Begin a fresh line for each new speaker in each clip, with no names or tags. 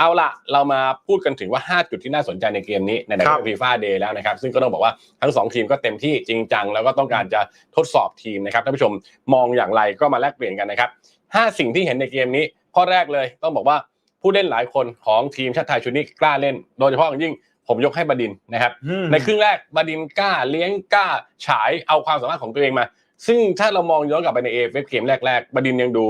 เอาล่ะเรามาพูดกันถึงว่า 5 จุดที่น่าสนใจในเกมนี้ในใน
ครับ
ฟีฟ่าเดย์แล้วนะครับ ซึ่งก็ต้องบอกว่าทั้ง 2 ทีมก็เต็มที่จริงจัง แล้วก็ต้องการจะทดสอบทีมนะครับท่านผู้ชมมองอย่างไรก็มาแลกเปลี่ยนกันนะครับ 5 สิ่งที่เห็นในเกมนี้ ข้อแรกเลยต้องบอกว่าผู้เล่นหลายคนของทีมชาติไทยชุดนี้กล้าเล่น โดยเฉพาะอย่างยิ่งผมยกให้บดินทร์นะครับ
อืม
ในครึ่งแรกบดินทร์กล้าเลี้ยงกล้าฉายเอาความสามารถของตัวเองมา ซึ่งถ้าเรามองย้อนกลับไปในเอฟเกมแรกๆบดินทร์ยังดู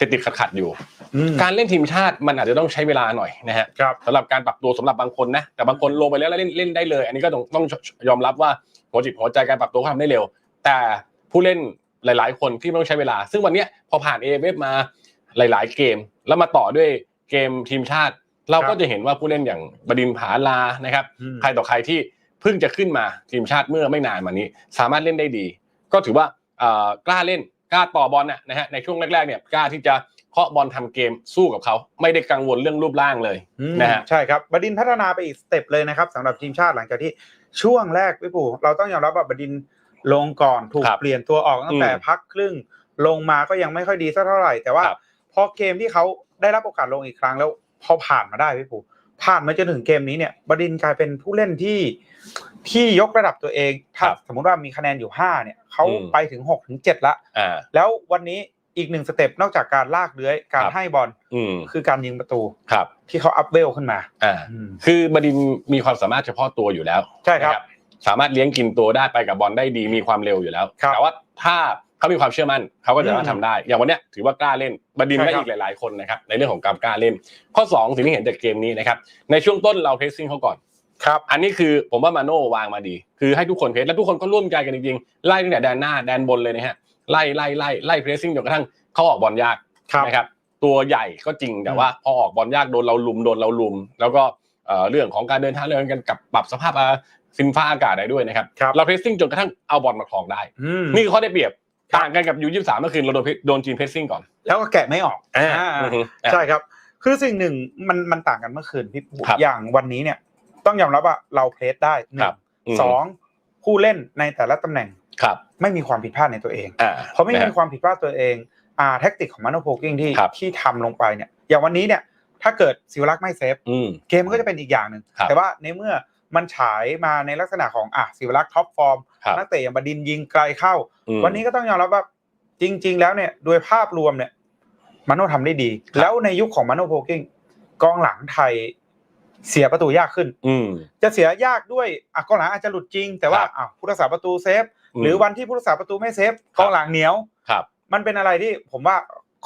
ติดติดขัดขัดๆอยู่
อืม
การเล่นทีมชาติมันอาจจะต้องใช้เวลาหน่อยนะฮะ
ครับ
สำหรับการปรับตัวสำหรับบางคนนะแต่บางคนลงไปแล้วแล้วเล่นเล่นได้เลย อันนี้ก็ต้องต้องยอมรับว่าหัวจิตหัวใจการปรับตัวเขาทำได้เร็ว แต่ผู้เล่นหลาย ๆ คนที่ต้องใช้เวลา ซึ่งวันเนี้ยพอผ่านเอเมาหลาย ๆ เกม แล้วมาต่อด้วยเกมทีมชาติ เราก็จะเห็นว่าผู้เล่นอย่างบดินทร์ผาลานะครับ
อืม
ใครต่อใครที่เพิ่งจะขึ้นมาทีมชาติเมื่อไม่นานมานี้ สามารถเล่นได้ดี ก็ถือว่าเอ่อกล้าเล่นกล้าต่อบอลน่ะนะฮะในช่วงแรก ๆ เนี่ยกล้าที่จะ เคาะบอลทำเกมสู้กับเขาไม่ได้กังวลเรื่องรูปร่างเลย
อืม
นะฮะ
ใช่ครับบดินทร์พัฒนาไปอีกสเต็ปเลยนะครับสำหรับทีมชาติหลังจากที่ช่วงแรกพี่ปู่เราต้องยอมรับว่าบดินทร์ลงก่อนถูก
ครับ
เปลี่ยนตัวออกตั้งแต่
อืม
พักครึ่ง ลงมาก็ยังไม่ค่อยดีสักเท่าไหร่ แต่ว่า
ครับ
พอเกมที่เขาได้รับโอกาสลงอีกครั้งแล้วพอผ่านมาได้พี่ปู่ผ่านมาจนถึงเกมนี้เนี่ยบดินทร์กลายเป็นผู้เล่นที่ที่ยกระดับตัวเองถ้า
ครับ
สมมุติว่ามีคะแนนอยู่ห้าเนี่ยเขา
อืม
ไปถึงหกถึงเจ็ดละ
อ่า
แล้ววันนี้ อีกหนึ่งสเต็ปนอกจากการลากเลื้อยการ
ครับ
ให้บอล
อืม
คือการยิงประตู
ครับ
ที่เขาอัพเวลขึ้นมา
อ่าคือบดินทร์มีความสามารถเฉพาะตัวอยู่แล้ว
ใช่ครับ
นะสามารถเลี้ยงกินตัวได้ไปกับบอลได้ดีมีความเร็วอยู่แล้ว
ครับ
แต่ว่าถ้าเขามีความเชื่อมั่นเขาก็จะสามารถ
อืม
ทำได้ อย่างวันเนี้ยถือว่ากล้าเล่นบดินทร์
ใช่
และ
ครับ
อีกหลาย ๆคนนะครับในเรื่องของการกล้าเล่น ข้อสองสิ่งที่เห็นจากเกมนี้นะครับในช่วงต้นเราเพรสซิ่งเขาก่อน
ครับ
อันนี้คือผมว่ามาโน่วางมาดี คือให้ทุกคนเพรสและทุกคนก็ร่วมใจกันจริงๆไล่ตั้งแต่แดนหน้าแดนบนเลยนะฮะ ไล่ไล่ไล่ไล่เพรสซิ่งจนกระทั่งเขาออกบอลยาก
ครับ
นะครับตัวใหญ่ก็จริงแต่
อืม
ว่าพอออกบอลยากโดนเราลุมโดนเราลุม แล้วก็เอ่อเรื่องของการเดินทางเรื่องการกับปรับสภาพอาสินฟ้าอากาศได้ด้วยนะครับ
ครับ
เราเพรสซิ่งจนกระทั่งเอาบอลมาครองได้
อืม
นี่คือข้อได้เปรียบ
ครับ
ต่างกันกับยูยี่สามเมื่อคืนเราโดนโดนจีนเพรสซิ่งก่อน
แล้วก็แกะไม่ออก
อ่า
อ่า
อือฮึอ่า
ใช่ครับ คือสิ่งหนึ่งมันมันต่างกันเมื่อคืนพี่ปุ๊
ครับ
อย่างวันนี้เนี่ย ต้องยอมรับว่าเราเพลสได้ห
ครั
นึ่
บ
ง
อืม
สองผู้เล่นในแต่ละตำแหน่ง
ครับ
ไม่มีความผิดพลาดในตัวเอง
อ่า
เพราะไม่
นะ
มี
ฮะ
ความผิดพลาดตัวเองอ่าแท็กติกของมาโนโพกิ้งที่
ครับ
ที่ทำลงไปเนี่ยอย่างวันนี้เนี่ยถ้าเกิดศิวรักษ์ไม่เซฟ
อืม
เกมมันก็จะเป็นอีกอย่างหนึ่ง
ครับ
แต่ว่าในเมื่อมันฉายมาในลักษณะของอะศิวรักษ์ท็อปฟอร์ม
ครับ
นักเตะอย่างบดินทร์ยิงไกลเข้า
อืม
วันนี้ก็ต้องยอมรับว่าจริง ๆ แล้วเนี่ยโดยภาพรวมเนี่ยมาโน่ทำได้ดี
ครับ
แล้วในยุคของมาโน่โพกิ้งกองหลังไทย เสียประตูยากขึ้น
อืม
จะเสียยากด้วยอะกองหลังอาจจะหลุดจริง แต่ว่า
ครับ
อะผู้รักษาประตูเซฟ
อืม
หรือวันที่ผู้รักษาประตูไม่เซฟกองหลังเหนียว
ครับ
มันเป็นอะไรที่ผมว่า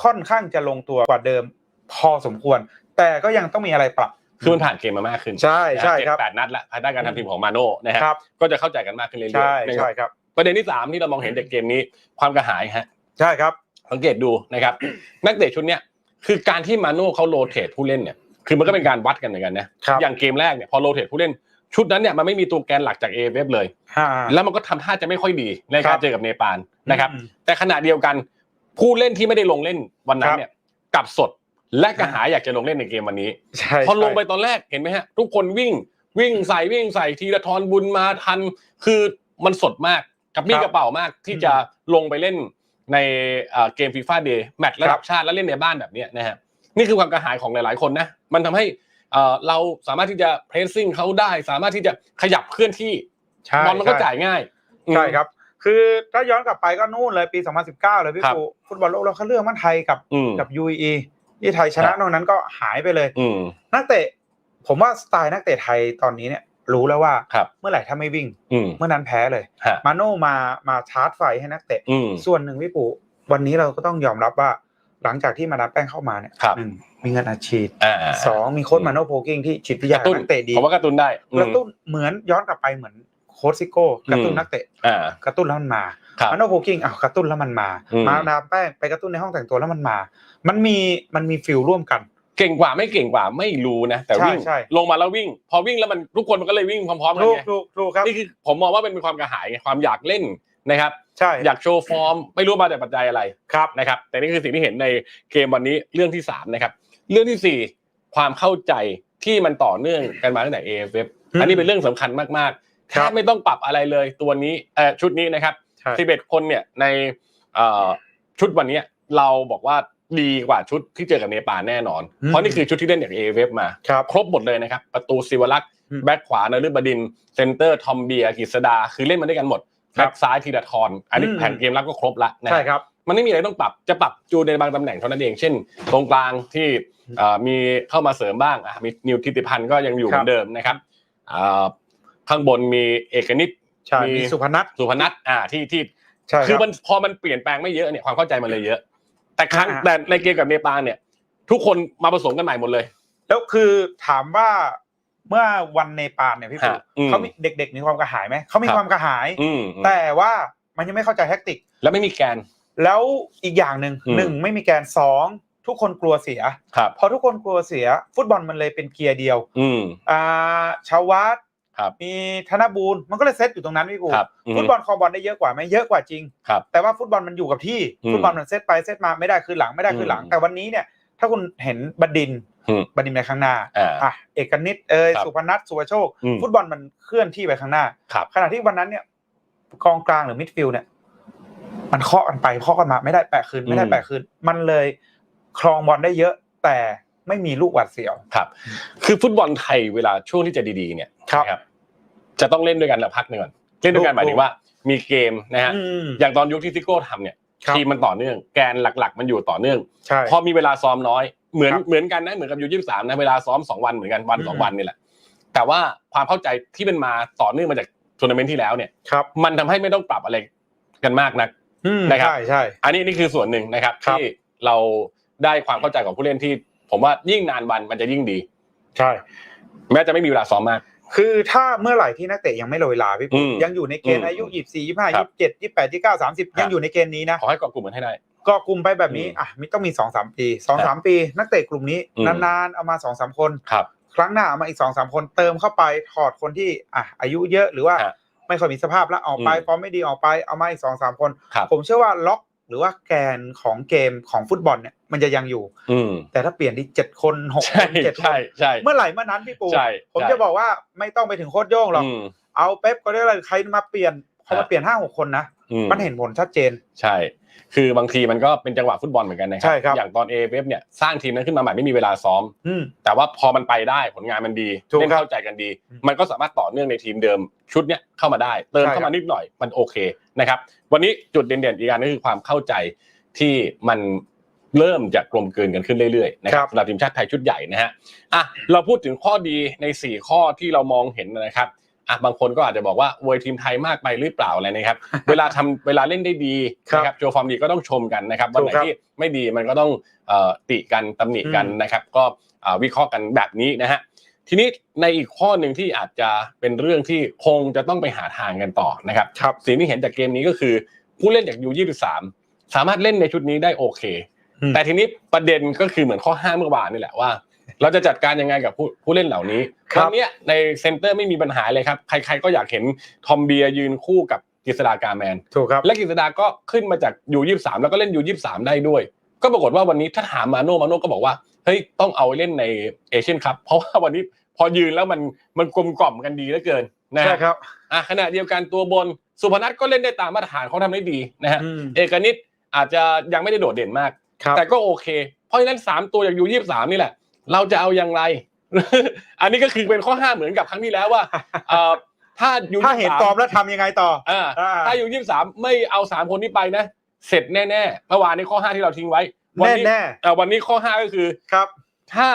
ค่อนข้างจะลงตัวกว่าเดิมพอสมควร แต่ก็ยังต้องมีอะไรปรับ
คือมันผ่านเกมมามากขึ้น
ใช่ใช่
นะฮะ
ครับ
เจ็ดแปดนัดแล้วภายใต้การทำทีมของมาโน่นะฮะ
ครับ
ก็จะเข้าใจกันมากขึ้นเรื่อยๆ
ใช่
นะครับ
ใช่ครับ
ประเด็นที่สามที่เรามองเห็นจากเกมนี้ความกระหายฮะ
ใช่ครับ
สังเกตดูนะครับ นักเตะชุดเนี้ยคือการที่มาโน่เขาโรเตทผู้เล่นเนี่ย คือมันก็เป็นการวัดกันเหมือนกันนะครับ อย่างเกมแรกเนี่ยพอโรเตทผู้เล่นชุดนั้นเนี่ยมันไม่มีตัวแกนหลักจากเอเวฟเลย
อ่า
แล้วมันก็ทำท่าจะไม่ค่อยดีใน
ค
กา
รั
ร
บ
เจอกับเนปาลนะครับ
อืม
แต่ขณะเดียวกันผู้เล่นที่ไม่ได้ลงเล่นวันนั้
คนรับ
เนี่ยกลับสดและกระหายอยากจะลงเล่นในเกมวันนี้
ใช่
พอลงไป
ใช่
ตอนแรกเห็นไหมฮะ ทุกคนวิ่งวิ่งใส่วิ่งใส่ทีละทอนบุญมาทัน คือมันสดมากกับมี
ครับ
กระเป๋ามากที่จะลงไปเล่นในเอ่อเกมฟีฟ่าเดย์แมตช์ระดับชาติแล้วเล่นในบ้านแบบเนี้ยนะฮะ นี่คือความกระหายของหลาย ๆ คนนะ มันทำให้เอ่อเราสามารถที่จะเพรสซิ่งเขาได้ สามารถที่จะขยับเคลื่อนที่
ใช่
บอลมันก็
ใช่
จ่ายง่าย
ใช่ครับ คือถ้าย้อนกลับไปก็นู่นเลยปี 2019 เลยพี่
ครับ
ปูฟุตบอลโลกเราเขาเลือกมันไทยกับ
อืม
กับ UAE ที่ไทยชนะครับนอกนั้นก็หายไปเลย
อืม
นักเตะ ผมว่าสไตล์นักเตะไทยตอนนี้เนี่ยรู้แล้วว่า
ครับ
เมื่อไหร่ถ้าไม่วิ่ง
อืม
เมื่อนั้นแพ้เลย
ฮะ
มาโน่มามาชาร์จไฟให้นักเตะ
อืม
ส่วนหนึ่งพี่ปูวันนี้เราก็ต้องยอมรับว่า หลังจากที่มาดามแป้งเข้ามาเนี่ย
ครับ
หนึ่งมีเงินอาชีพ
อ่า
สองมีโค้ชมาโน่โพกิ้งที่จิตวิท
ก
ยา
ระตุ้น
นักเตะดี
ผมว่ากระตุ้นได้อืม
กระตุ้นเหมือนย้อนกลับไปเหมือนโค้ชซิโก้กระตุ้น
อืม
นักเตะ
อ่า
กระตุ้นแล้วมันมา
ครับ
มาโนโพกิ้งอ้าวกระตุ้นแล้วมันมา
อืม
มาดามแป้งไปกระตุ้นในห้องแต่งตัวแล้วมันมา มันมีมันมีฟิลร่วมกัน
เก่งกว่าไม่เก่งกว่าไม่รู้นะ แต่
ใช่
วิ่ง
ใช่
ลงมาแล้ววิ่ง พอวิ่งแล้วมันทุกคนมันก็เลยวิ่งพร้อมๆกัน
ถูก
ไง
ถูกถูกครับ
นี่คือผมมองว่าเป็นความกระหายไงความอยากเล่น นะครับ
ใช่
อยากโชว์ฟอร์ม ไม่รู้มาจากปัจจัยอะไร
ครับ
นะครับ แต่นี่คือสิ่งที่เห็นในเกมวันนี้เรื่องที่สามนะครับ เรื่องที่สี่ความเข้าใจที่มันต่อเนื่องกันมาตั้งแต่ AFF
อืม
อันนี้เป็นเรื่องสำคัญมากๆ
ครั
ถ้า
บ
ไม่ต้องปรับอะไรเลยตัวนี้เอ่อชุดนี้นะครับ
ใช่
11คนเนี่ยในเอ่อชุดวันนี้เราบอกว่าดีกว่าชุดที่เจอกับเนปาลแน่นอน
อืม
เพราะนี่คือชุดที่เล่นจากเอเวฟมา
ครับ
ครบหมดเลยนะครับ ประตูศิวรักษ์
อืม
แบ็คขวานฤบดินทร์เซนเตอร์ ทอมเบียร์กฤษดา คือเล่นมาด้วยกันหมด
ครับ
แบ็คซ้ายธีรทรอันนี้
อืม
แผนเกมรับก็ครบละนะ
ใช่ครับ
มันไม่มีอะไรต้องปรับจะปรับจูนในบางตำแหน่งเท่านั้นเอง เช่น ตรงกลางที่เอ่อมีเข้ามาเสริมบ้างอะมีนิวทิติพันธ์ก็ยังอยู่เห
ครั
มือบนเดิมนะครับเอ่อข้างบนมีเอกนิต
ใช่
มี
มีสุพนัท
สุพนัทอ่าที่ที่
ใช่
คือ
รับ
มันพอมันเปลี่ยนแปลงไม่เยอะเนี่ยความเข้าใจมันเลยเยอะ แต่ครั้ง
อ่า
แต่ในเกมกับเนปาลเนี่ย ทุกคนมาผสมกันใหม่หมดเลย
แล้วคือถามว่า เมื่อวันเนปาลเนี่ยพี่ปู
ฮะอืม
เขามีเด็ก ๆ มีความกระหายไหมเขามี
ครับ
ความกระหาย
อืม
แต่ว่ามันยังไม่เข้าใจแท็กติก
แล้วไม่มีแกน
แล้วอีกอย่างหนึ่ง
อืม
หนึ่งไม่มีแกนสองทุกคนกลัวเสีย
ครับ
พอทุกคนกลัวเสีย ฟุตบอลมันเลยเป็นเกียร์เดียว
อืม
อ่าชาววัด
ครับ
มีธนบูรณ์มันก็เลยเซตอยู่ตรงนั้นพี่ปู
ครับอืม
ฟุตบอลคอร์บอลได้เยอะกว่าไหมเยอะกว่าจริง
ครับ
แต่ว่าฟุตบอลมันอยู่กับที่
อืม
ฟุตบอลมันเซตไปเซตมาไม่ได้คือหลังไม่ได้คือหลัง
อืม
แต่วันนี้เนี่ย ถ้าคุณเห็นบดิน บดินทร์ไปข้างหน้า
อะ
เอกนิตเอยสุพนัทสุวโชค ฟุตบอลมันเคลื่อนที่ไปข้างหน้าขณะที่วันนั้นเนี่ยกองกลางหรือมิดฟิลด์เนี่ย มันเคาะกันไปเคาะกันมาไม่ได้แปะคืนไม่ได้แปะคืนมันเลยครองบอลได้เยอะแต่ไม่มีลูกหวัดเสียว
ครับ คือฟุตบอลไทยเวลาช่วงที่จะดีๆเนี่ย
ครับ
จะต้องเล่นด้วยกันแล้วพักหนึ่งก่อนเล่นด้วยกันหมายถึงว่า มีเกมนะฮะ
อ
ย่างตอนยุคที่ซิโก้ทำเนี่ยทีมมันต่อเนื่อง แกนหลัก ๆ มันอยู่ต่อเนื่อง
ใช่
พอมีเวลาซ้อมน้อย เหมือน
ครับ
เหมือนกันนะเหมือนกับยูยี่สามนะเวลาซ้อมสองวันเหมือนกันวัน
อืม
สองวันนี่แหละ แต่ว่าความเข้าใจที่เป็นมาต่อเนื่องมาจากทัวร์นาเมนต์ที่แล้วเนี่ย
ครับ
มันทำให้ไม่ต้องปรับอะไรกันมากนัก
อืม
นะครับ
ใช่ใช่
อันนี้นี่คือส่วนหนึ่งนะครับ
ครับ
ที่เราได้ความเข้าใจของผู้เล่นที่ ผมว่ายิ่งนานวันมันจะยิ่งดี
ใช่
แม้จะไม่มีเวลาซ้อมมาก
คือถ้าเมื่อไหร่ที่นักเตะยังไม่โรยลาพี่
อื
ปุ๊
ม
ยังอยู่ในเกณฑ์
อืม
อายุยี่สี่ยี่ห้า
ครั
ยี่
บ
เจ็ดยี่แปดยี่เก้าสามสิบ
ครับ
ยังอยู่ในเกณฑ์นี้นะ
ขอให้เกาะกลุ่มมันให้ได้
ก็กลุ่มไปแบบนี้
อืม
อะมีต้องมีสองสามปีสอง
ครั
สาม
บ
ปี นักเตะกลุ่มนี้
อืม
นานๆเอามาสองสามคน
ครับ
ครั้งหน้าเอามาอีกสองสามคนเติมเข้าไปถอดคนที่อะอายุเยอะหรือว่า
ฮะ
ไม่ค่อยมีสภาพแล้วออกไป
อืม
ฟอร์มไม่ดีออกไปเอามาอีกสองสามคน
ครับ
ผมเชื่อว่าล็อกหรือว่าแกนของเกมของฟุตบอลเนี่ยมันจะยังอยู่
อืม
แต่ถ้าเปลี่ยนที่เจ็ดคนหกค
ใช่
นเจ็ดคน
ใช่ใช่
เมื่อไหร่เมื่อนั้นพี่ปู
ใช่
ผม
ใช่
จะบอกว่าไม่ต้องไปถึงโคตรโย่งหรอก
อืม
เอาเป๊ปก็ได้อะไรใครมาเปลี่ยนเขา
ครั
มา
บ
เปลี่ยนห้าหกคนนะ
อื ม
มันเห็นผลชัดเจน
ใช่ คือบางทีมันก็เป็นจังหวะฟุตบอลเหมือนกันนะครั
ใช่ครับ
อย่างตอนเอเวฟเนี่ยสร้างทีมนั้นขึ้นมาใหม่ไม่มีเวลาซ้อม
อืม
แต่ว่าพอมันไปได้ผลงานมันดี
ถูก
เล่น
ครับ
เข้าใจกันดี
อืม
มันก็สามารถต่อเนื่องในทีมเดิมชุดเนี้ยเข้ามาได้ เติม
ใช่
เข้า
ครั
มา
บ
นิดหน่อยมันโอเคนะครับ วันนี้จุดเด่นๆอีกอันก็คือความเข้าใจที่มันเริ่มจะกลมกลืนกันขึ้นเรื่อยๆนะครับสำหรับทีมชาติไทยชุดใหญ่นะฮะอะเราพูดถึงข้อดีใน 4 ข้อที่เรามองเห็นนะครับ อะบางคนก็อาจจะบอกว่าอวยทีมไทยมากไปหรือเปล่าอะไรนะครับ เวลาทำเวลาเล่นได้ดี
ครับ
นะครับโชว์ฟอร์มดีก็ต้องชมกันนะครับวันไหน
ถูกครับ
ที่ไม่ดีมันก็ต้องเอ่อติกันตำหนิกัน
อืม
นะครับ ก็เอ่อวิเคราะห์กันแบบนี้นะฮะทีนี้ในอีกข้อหนึ่งที่อาจจะเป็นเรื่องที่คงจะต้องไปหาทางกันต่อนะครับ
ครับ
สิ่งที่เห็นจากเกมนี้ก็คือ ผู้เล่นจากยูยี่สามสามารถเล่นในชุดนี้ได้โอเค
อืม
แต่ทีนี้ประเด็นก็คือเหมือนข้อห้าเมื่อวานนี่แหละว่า เราจะจัดการยังไงกับผู้ผู้เล่นเหล่านี้
ครับ
วันเนี้ยในเซนเตอร์ไม่มีปัญหาเลยครับ ใครๆก็อยากเห็นทอมเบียร์ยืนคู่กับกฤษฎากาแมน
ถูกครับ
และกฤษดาก็ขึ้นมาจากยูยี่สามแล้วก็เล่นยูยี่สามได้ด้วย ก็ปรากฏว่าวันนี้ถ้าถามมาโน่มาโน่ก็บอกว่าเฮ้ยต้องเอาเล่นในเอเชียนคัพเพราะว่าวันนี้พอยืนแล้วมันมันกลมกล่อมกันดีเหลือเกินนะ
ใช่
ฮะ
ครับ
อะขณะเดียวกันตัวบนสุพนัทก็เล่นได้ตามมาตรฐานเขาทำได้ดีนะฮะ
อืม
เอกนิตอาจจะยังไม่ได้โดดเด่นมาก
ครับ
แต่ก็โอเค เพราะฉะนั้นสามตัวจากยูยี่สามนี่แหละ เราจะเอาอย่างไร อันนี้ก็คือเป็นข้อห้ามเหมือนกับครั้งที่แล้วว่าเอ่อถ้ายู
ถ้าเห็นฟอร์มแล้วทำยังไงต่อ
อ่า
อ่า
ถ้ายูยี่สามไม่เอาสามคนนี้ไปนะ เสร็จแน่ๆเมื่อวานนี้ข้อห้าที่เราทิ้งไว้วั
แน่
นี้
แน่
เอ่อวันนี้ข้อห้าก็คือ
ๆครับ
ถ้า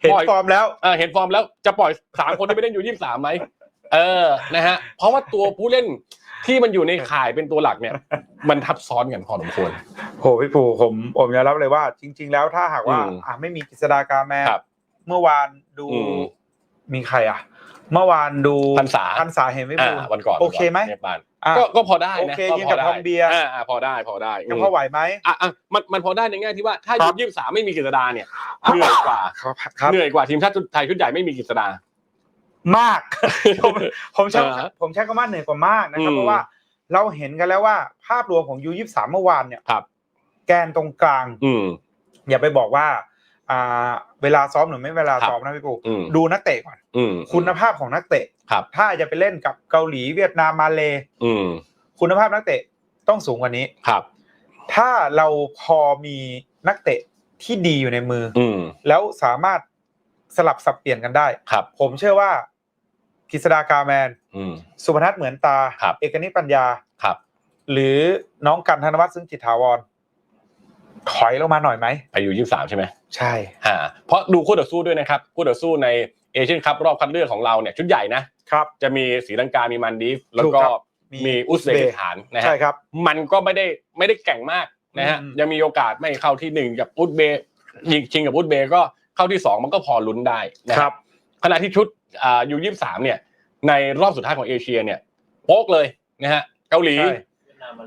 เห็น
ปล่อย
ฟอร์มแล้ว
เอ่อเห็นฟอร์มแล้วจะปล่อยสามคนที่ไปเล่นยูยี่สามไหมเออนะฮะเพราะว่าตัวผู้เล่นที่มันอยู่ในข่ายเป็นตัวหลักเนี่ย มันทับซ้อนกันพอสมควร
โหพี่ปูผมผมยอมรับเลยว่า จริง ๆ แล้วถ้าหากว่า
อืม
อะไม่มีกฤษดากาแมน
ครับ
เมื่อวานดู
อืม
มีใครอะ เมื่อวานดู
พรรษา
พันษาเห็นไหม
อ่า
ปู
วันก่อน
โอเคไหม
เนปาล
อะ
ก็ก็พอได้
โอ
นะ
เค
ก็
ยิง
พ
กั
อบได้
ทอมเบียร์
อ่าอ่าพอได้พอได้
ยังพอไหวไหม
อะอะมันมันพอได้ในแง่ที่ว่าถ้า
ครั
ยุ
บ
ยี่สามไม่มีกฤษดาเนี่ยเหนื่อยกว่า
ครับครับ
เหนื่อยกว่าทีมชาติไทยชุดใหญ่ไม่มีกฤษดา
มาก ผมผมใช้
เออ
ผมใช้คำว่าเหนื่อยกว่ามากนะครับ
อืม
เพราะว่าเราเห็นกันแล้วว่าภาพรวมของยูยี่สามเมื่อวานเนี่ย
ครับ
แกนตรงกลาง
อืม
อย่าไปบอกว่าอ่าเวลาซ้อมหรือไม่เวลา
ครับ
ซ้อมนะพี่ปู
อืม
ดูนักเตะก่อน
อืม
คุณภาพของนักเตะ
ครับ
ถ้าจะไปเล่นกับเกาหลีเวียดนามมาเล
อืม
คุณภาพนักเตะต้องสูงกว่านี้
ครับ
ถ้าเราพอมีนักเตะที่ดีอยู่ในมืออ
อืม
แล้วสามารถสลับสับเปลี่ยนกันได้
ครับ
ผมเชื่อว่ากฤษดากาแมน
อืม
สุพนัทเหมือนตา
ครับ
เอกนิตปัญญา
ครับ
หรือน้องกันธนวัฒน์ซึ่งจิตถาวร ถอยลงมาหน่อยไหม
ไปอยู่ยี่สามใช่ไหม
ใช่
อ่าเพราะดูคู่ต่อสู้ด้วยนะครับคู่ต่อสู้ในเอเชียนคัพรอบคัดเลือกของเราเนี่ยชุดใหญ่นะครับจะมีศรีลังกา มีมันดีฟแล้วก็
ถูกครับ
มีอุซเบกิสถานนะฮะ
ใช่ครับ
มันก็ไม่ได้ไม่ได้แก่งมากนะฮะ
อืม
ยังมีโอกาสไม่เข้าที่หนึ่งกับอุซเบย์ยิงชิงกับอุซเบย์ก็เข้าที่สองมันก็พอลุ้นได้นะค
ครั
รับบขณะที่ชุดอ่ายูยี่สามเนี่ยในรอบสุดท้ายของเอเชียเนี่ยโป๊กเลยนะฮะเกาหลี
ใช่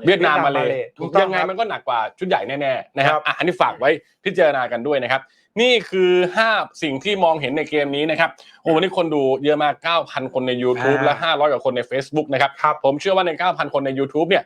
เวียดนามมาเล
เวียดนามมาเลย
ย
ถูกต้อง
ยังไง
ครับ
มันก็หนักกว่าชุดใหญ่แน่ๆนะครับ
ครับ
อะอันนี้ฝากไว้พิจารณากันด้วยนะครับ นี่คือ 5 สิ่งที่มองเห็นในเกมนี้นะครับโอ้วันนี้คนดูเยอะมาก 9,000 คนใน YouTube และ 500 กว่าคนใน Facebook นะครับ
ครับ
ผมเชื่อว่าใน 9,000 คนใน YouTube เนี่ย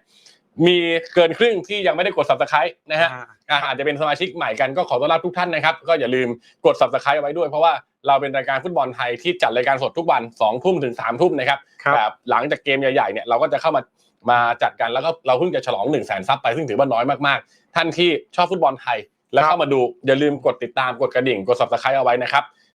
มีเกินครึ่งที่ยังไม่ได้กด Subscribe นะฮะ
อ่า
อะอาจจะเป็นสมาชิกใหม่กันก็ขอต้อนรับทุกท่านนะครับ ก็อย่าลืมกด Subscribe ไว้ด้วยเพราะว่าเราเป็นรายการฟุตบอลไทยที่จัดรายการสดทุกวัน2ทุ่มถึง3ทุ่มนะครับ
ครับ
แบบหลังจากเกมใหญ่ๆเนี่ยเราก็จะเข้ามา มาจัดกันแล้วก็เราเพิ่งจะฉลอง1นึ่งแสนซับไปซึ่งถือว่าน้อยมากๆ ท่านที่ชอบฟุตบอลไทย แล้วเข้ามาดูอย่าลืมกดติดตามกดกระดิ่งกด Subscribe เอาไว้นะครับ